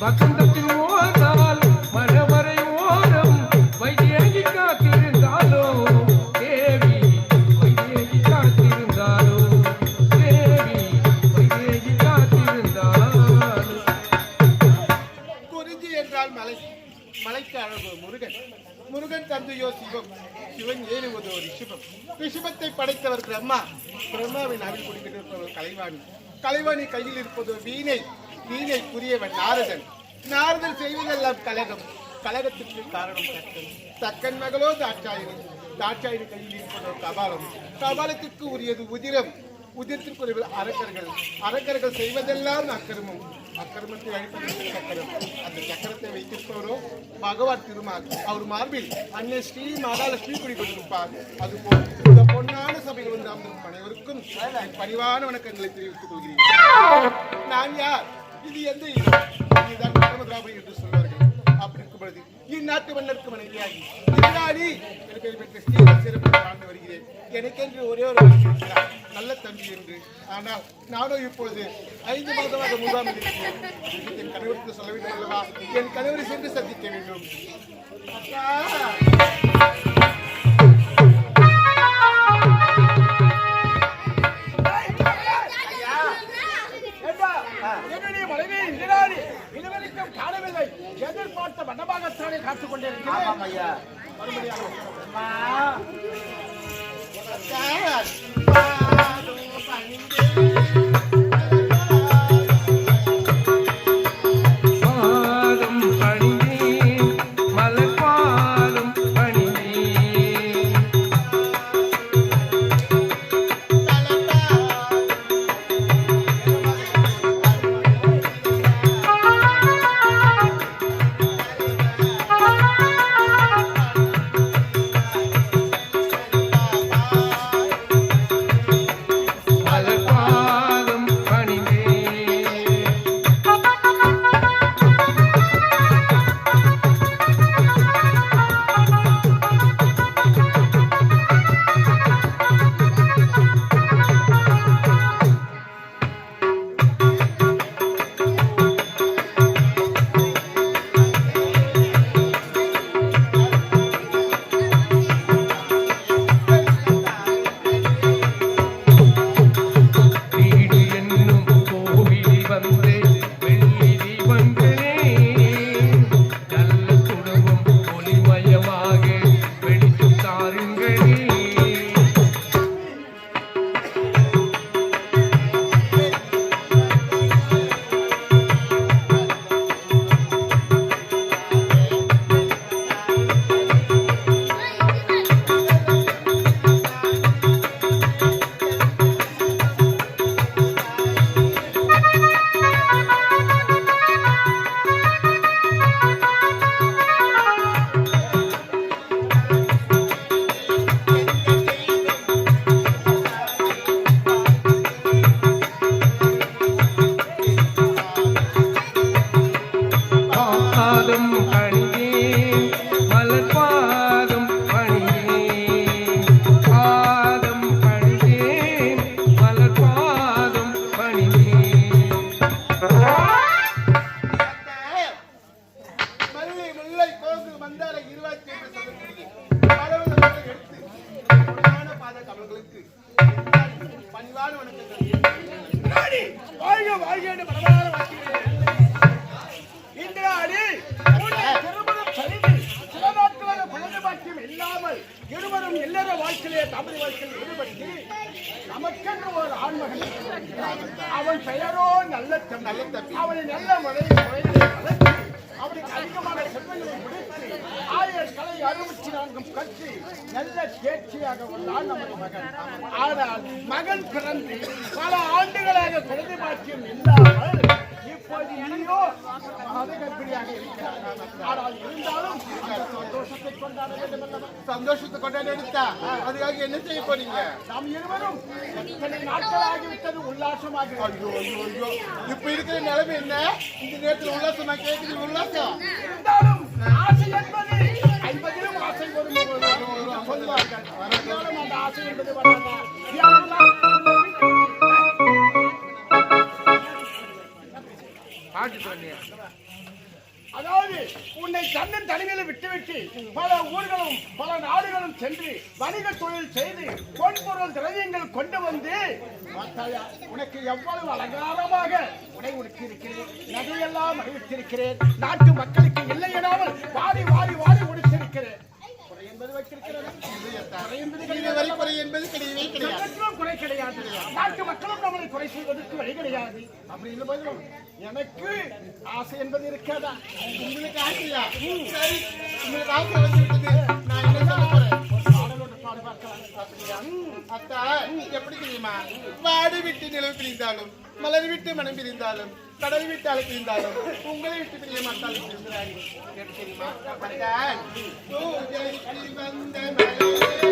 வசந்தத்தின் ஓரால் மரவரை ஓரம் வைதேகி காத்திருந்தாலோ தேவி வைதேகி காத்திருந்தாலோ தேவி வைதேகி காத்திருந்தாலோ. குறிஞ்சி என்றால் மலை மலைக்கு அழகு முருகன். முருகன் தந்தையோ சிவம் சிவன் ஏறுவது ஒரு ரிஷபம் ரிஷபத்தை படைத்தவர் பிரம்மா. பிரம்மாவின் அருள் குடிக்கிட்டிருப்பவர் கலைவாணி. கலைவாணி கையில் இருப்பது வீணை. வீணை புரியவன் நாரதன். நாரதன் செய்வதெல்லாம் கலகம் கலகத்துக்கு காரணம் தக்கன். தக்கன் மகளோ தாட்சாயிரம் தாட்சாயினி கையில் இருப்பதோ கபாலம். கபாலத்திற்கு உரியது உதிரம். உதிரத்திற்குரிய அரக்கர்கள். அரக்கர்கள் செய்வதெல்லாம் அக்கிரமம். அக்கிரமத்தை அழிப்பதற்கு சக்கரம். அந்த சக்கரத்தை வைத்திருப்பவரோ பகவான் திருமால். அவர் மார்பில் அன்னை ஸ்ரீ மகாலட்சுமி குடி கொண்டிருப்பார் அதுபோல் இந்த பொன்னான சபையில் வந்து அமர்ந்த அனைவருக்கும் பணிவான வணக்கங்களை தெரிவித்துக் கொள்கிறேன். நான் யார்? இது எந்த இடம் இதுதான் பரமதிராபுரி என்று சொல்வார்கள். அப்படி இருக்கும் பொழுது இந்நாட்டு மன்னருக்கு மனைவியாகி எதிராளி என பெயர் பெற்ற ஸ்ரீரங்க சிறப்பு வாழ்ந்து வருகிறேன். எனக்கென்று ஒரே ஒரு இருக்கிறார். நல்ல தம்பி என்று. ஆனால் நானும் இப்பொழுது ஐந்து மாதமாக மூன்றாம் இருக்கிறேன். என் கணவருக்கு சொல்ல வேண்டும் அல்லவா? என் கணவரை சென்று சந்திக்க வேண்டும். அப்பா! காணவில்லை எதிர்பார்த்த வண்ணமாகத்தானே காத்துக் கொண்டிருக்கிறேன் இல்லாமல் இருவரும் இல்லற வாழ்க்கையிலே தம்பதி வாழ்க்கையில் ஈடுபட்டு நமக்கென்று ஒரு ஆண்மகன். அவன் பெயரோ நல்ல. நல்ல. அவனை நல்ல முறையில் வளர்த்து அவனுக்கு அதிகமான செல்வங்களை கொடுத்து ஆயிரம் கலை அறுபத்தி நான்கும் கற்று நல்ல தேர்ச்சியாக உள்ளான் நமது மகன் ஆனால் மகன் பிறந்து பல ஆண்டுகளாக குழந்தை பாக்கியம் இல்லாமல் இப்போது நீயோ மகதகர்ப்பிணியாக இருக்கிறார் ஆனால் இருந்தாலும் சந்தோஷத்தை கொண்டாட வேண்டும் அல்லவா சந்தோஷத்தை கொண்டாடி எடுத்தா அதுக்காக என்ன செய்ய போறீங்க நாம் இருவரும் எத்தனை நாட்கள் ஆகிவிட்டது உல்லாசமாக ஐயோ ஐயோ ஐயோ இப்ப இருக்கிற நிலைமை என்ன இந்த நேரத்தில் உல்லாசம் நான் கேட்குது உல்லாசம் இருந்தாலும் ஆசை என்பது ஐம்பதிலும் ஆசை வரும் என்று அந்த ஆசை என்பது வரலாம் விட்டுவிட்டு பல ஊர்களும் பல நாடுகளும் சென்று வணிக தொழில் செய்து பொன்பொருள் திரவியங்கள் கொண்டு வந்து உனக்கு எவ்வளவு அலங்காரமாக உடை உடுத்தியிருக்கிறேன் நகையெல்லாம் அணிவித்திருக்கிறேன். நாட்டு மக்களுக்கு இல்லை எனாமல் வாரி வாரி வாரி வரைக்குறை என்பது கிடையவே கிடையாது. குறை கிடையாது. நாட்டு மக்களும் நம்மளை குறை சொல்வதற்கு வழி கிடையாது. அப்படி இல்லை போதும் எனக்கு ஆசை என்பது இருக்காதா? உங்களுக்கு ஆசையா? சரி உங்களுக்கு ஆசை நான் என்ன சொல்ல போறேன்? அத்தா எப்படி தெரியுமா? வாடி விட்டு நிலவு பிரிந்தாலும் மலர் விட்டு மனம் பிரிந்தாலும் கடல் விட்டு அலை பிரிந்தாலும் உங்களை விட்டு பிரிய மாட்டாலும் பிரிந்தாங்க தெரியுமா? வந்த மலையேவா,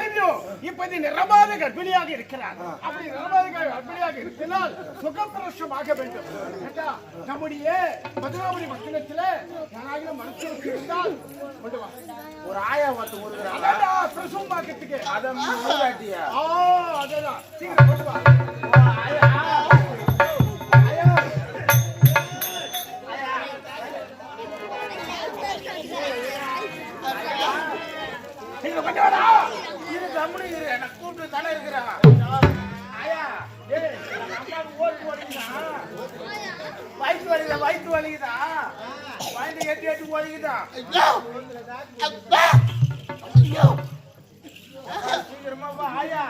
மனைவியோ இப்போது நிரபாத கர்ப்பிணியாக இருக்கிறார். அப்படி நிரபாத கர்ப்பிணியாக இருப்பினால் சுகப்பிரசமாக வேண்டும். நம்முடைய மதுராபுரி பட்டணத்துல யாராவது மருத்துவருக்கு இருந்தால் கொண்டு வா. ஒரு ஆயா பார்த்து ஒரு பிரசவம் பார்க்கறதுக்கு. அதை மூதாட்டியா ஆ அதேதான் சீக்கிரம் கொண்டு வா. சீக்கிரம் கொண்டு வாடா. இரு கம்முனு இரு நான் கூப்பிட்டு தானே இருக்கிறேன் ஆயா ஏய் அம்மாவுக்கு ஓட்டு ஓடினா வயிற்று வலிக்குதா வயிற்று வலிக்குதா? வயிற்று எட்டி எட்டி வலிக்குதா சீக்கிரமா வா ஆயா.